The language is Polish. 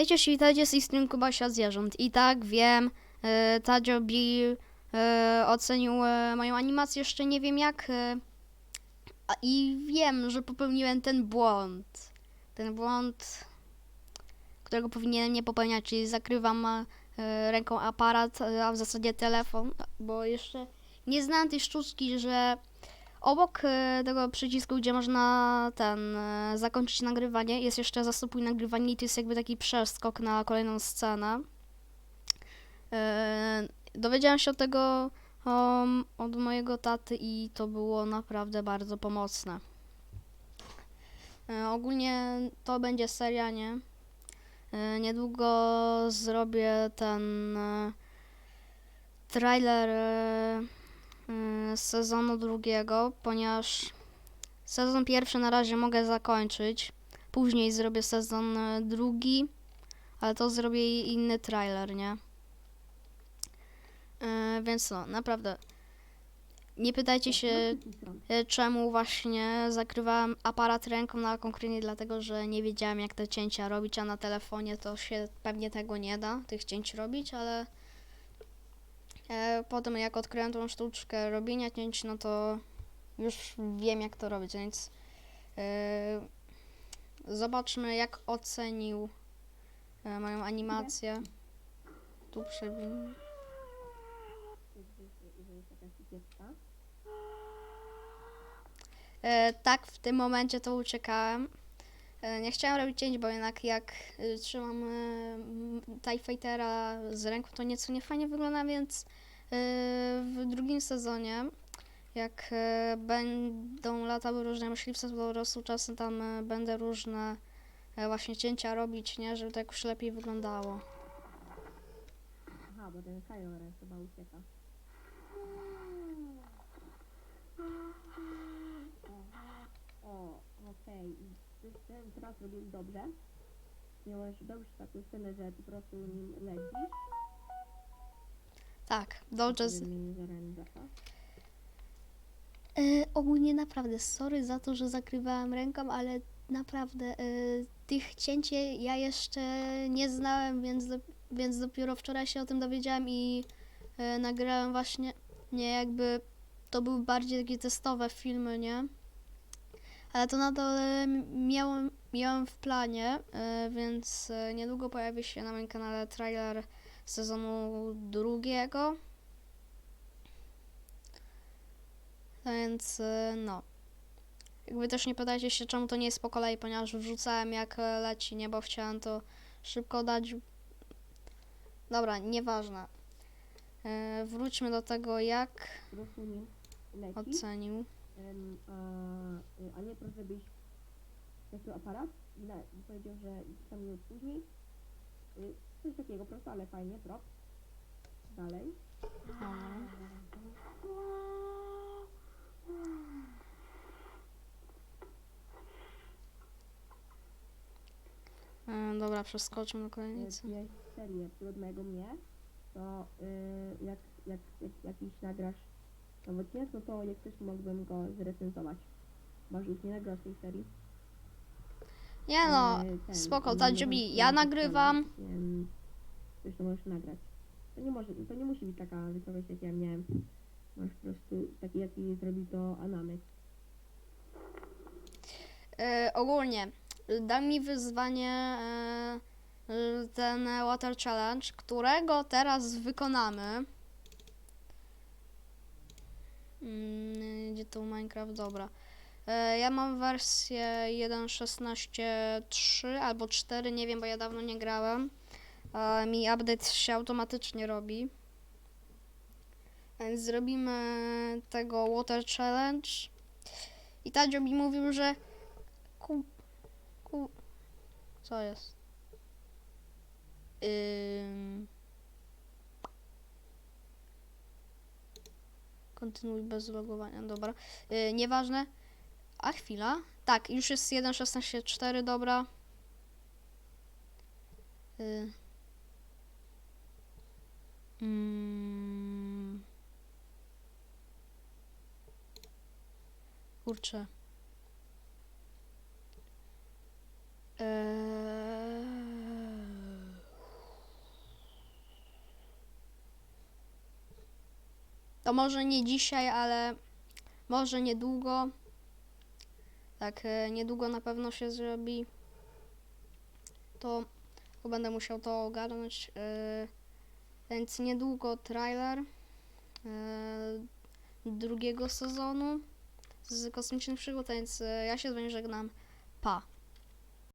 Hej, cześć, witajcie z stream Kubasia Zwierząt. I tak, wiem, e, Tadzio e, ocenił e, moją animację, jeszcze nie wiem jak. E, a, I wiem, że popełniłem ten błąd. Ten błąd, którego powinienem nie popełniać, czyli zakrywam ręką aparat, a w zasadzie telefon, bo jeszcze nie znam tej sztuczki, że obok e, tego przycisku, gdzie można ten e, zakończyć nagrywanie, jest jeszcze zastopuj nagrywanie i to jest jakby taki przeskok na kolejną scenę. E, Dowiedziałem się od tego od mojego taty i to było naprawdę bardzo pomocne. Ogólnie to będzie seria, nie? Niedługo zrobię ten trailer z sezonu drugiego, ponieważ sezon pierwszy na razie mogę zakończyć. Później zrobię sezon e, drugi, ale to zrobię inny trailer, nie? E, Więc no, naprawdę. Nie pytajcie się, e, czemu właśnie zakrywałem aparat ręką, no a konkretnie dlatego, że nie wiedziałem jak te cięcia robić, a na telefonie to się pewnie tego nie da, tych cięć robić, ale e, potem jak odkryłem tą sztuczkę robienia cięć, no to już wiem jak to robić, więc e, zobaczmy jak ocenił e, moją animację. Tu przewin. Tak, w tym momencie to uciekałem. Nie chciałem robić cięć, bo jednak jak e, trzymam m, TIE Fightera z ręką, to nieco niefajnie wygląda, więc e, w drugim sezonie, jak będą latały różne myśliwce, to po prostu czasem tam będę różne e, właśnie cięcia robić, nie, żeby to jakoś lepiej wyglądało. Aha, bo ten Kylo Ren chyba ucieka. O, okej. System teraz robił dobrze. Miałeś dobrze taką scenę, że po prostu nim lecisz. Tak, dobrze. Z... E, ogólnie naprawdę sorry za to, że zakrywałem ręką, ale naprawdę e, tych cięć ja jeszcze nie znałem, więc, do, więc dopiero wczoraj się o tym dowiedziałem i e, nagrałem właśnie nie jakby to były bardziej takie testowe filmy, nie? Ale to nadal e, miałem, miałem w planie, e, więc e, niedługo pojawi się na moim kanale trailer sezonu drugiego. Więc y, no. Jakby też nie pytajcie się, czemu to nie jest po kolei, ponieważ wrzucałem jak e, leci, nie, bo chciałem to szybko dać. Dobra, nieważne. E, wróćmy do tego, jak ocenił. Em, a, y, a nie proszę byś zaczął aparat i na, i powiedział, że tam minut później y, coś takiego prosto, ale fajnie, prop. Dalej. E, dobra, przeskoczmy do Y, kolejnej. Miałeś serię mojego mnie, to y, jak, jak, jak jakiś nagrasz tam odcinek, no to jak chcesz mógłbym go zrecenzować. Masz już nie nagrasz tej serii. Nie no, E, ten, spoko, nie ta Jubi, ja nagrywam. em, to możesz nagrać. To nie może, to nie musi być taka wysokość jak ja miałem. Masz po prostu taki jaki zrobił to Anamy. E, ogólnie dał mi wyzwanie e, e, ten Water Challenge, którego teraz wykonamy. Mm, Gdzie tu Minecraft? Dobra. E, Ja mam wersję 1.16.3 albo 4, nie wiem, bo ja dawno nie grałem. Mi update się automatycznie robi. Więc zrobimy tego Water Challenge. I Tadzio mi mówił, że Ku... Ku... Co jest? Ym... Kontynuuj bez logowania, dobra. Yy, nieważne. A chwila. Tak, już jest 1.16.4, dobra. Yy. Mm. Kurczę. To może nie dzisiaj, ale może niedługo. Tak, e, niedługo na pewno się zrobi. To to będę musiał to ogarnąć. e, Więc niedługo trailer e, drugiego sezonu z kosmicznych przygód, więc ja się z wami żegnam. Pa.